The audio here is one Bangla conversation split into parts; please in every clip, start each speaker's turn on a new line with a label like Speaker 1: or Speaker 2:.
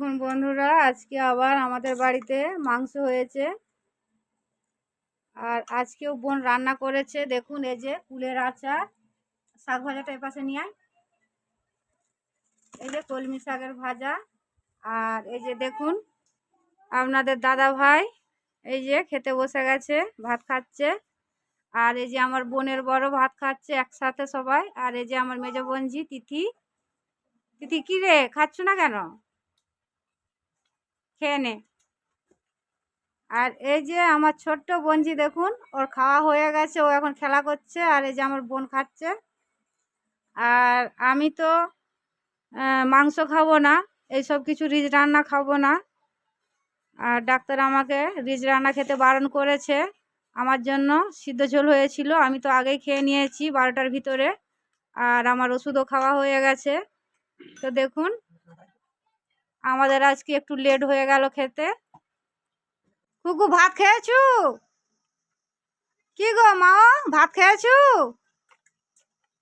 Speaker 1: দেখুন বন্ধুরা, আজকে আবার আমাদের বাড়িতে মাংস হয়েছে। আর আজকেও বোন রান্না করেছে। দেখুন এই যে কুলের আচার, শাক ভাজাটা এপাশে নিয়ে এই যে কলমি শাকের ভাজা, আর এই যে দেখুন আপনাদের দাদা ভাই এই যে খেতে বসে গেছে, ভাত খাচ্ছে। আর এই যে আমার বোনের বড় ভাত খাচ্ছে একসাথে সবাই। আর এই যে আমার মেজ বোনজি তিথি। তিথি, কি রে? খাচ্ছ না কেন? খেয়ে নে। আর এই যে আমার ছোট্ট বোনজি দেখুন, ওর খাওয়া হয়ে গেছে, ও এখন খেলা করছে, আর এই যে আমার বোন খাচ্ছে। আর আমি তো মাংস খাব না এইসব কিছু রিচ রান্না খাব না। আর ডাক্তার আমাকে রিচ রান্না খেতে বারণ করেছে। আমার জন্য সিদ্ধ ঝোল হয়েছিল, আমি তো আগেই খেয়ে নিয়েছি বারোটার ভিতরে। আর আমার ওষুধও খাওয়া হয়ে গেছে। তো দেখুন আমাদের আজকে একটু লেট হয়ে গেল খেতে। কুকু, ভাত খেয়েছু? কি গো মা? ভাত খেয়েছু?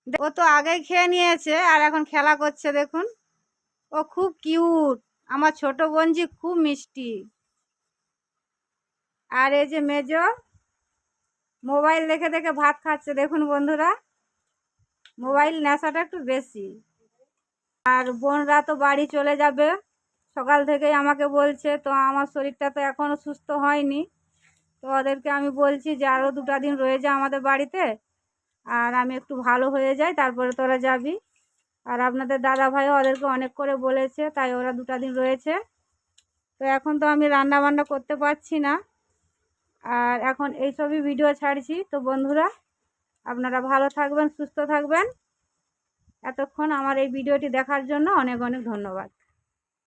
Speaker 1: ও তো আগেই খেয়ে নিয়েছে আর এখন খেলা করছে, দেখুন। ও খুব কিউট আমার ছোট বোনজি খুব মিষ্টি। আর এই যে মেজ, মোবাইল দেখে দেখে ভাত খাচ্ছে, দেখুন বন্ধুরা। মোবাইল নেশাটা একটু বেশি। আর বোনরা তো বাড়ি চলে যাবে। সকাল থেকেই আমাকে বলছে, তো আমার শরীরটা তো এখনও সুস্থ হয়নি। তো ওদেরকে আমি বলছি যে আরও দুটা দিন রয়ে যা আমাদের বাড়িতে, আর আমি একটু ভালো হয়ে যাই, তারপরে তোরা যাবি। আর আপনাদের দাদা ভাইও ওদেরকে অনেক করে বলেছে, তাই ওরা দুটা দিন রয়েছে। তো এখন তো আমি রান্না বান্না করতে পারছি না। আর এখন এই সবই ভিডিও ছাড়ছি। তো বন্ধুরা, আপনারা ভালো থাকবেন, সুস্থ থাকবেন। এতক্ষণ আমার এই ভিডিওটি দেখার জন্য অনেক অনেক ধন্যবাদ।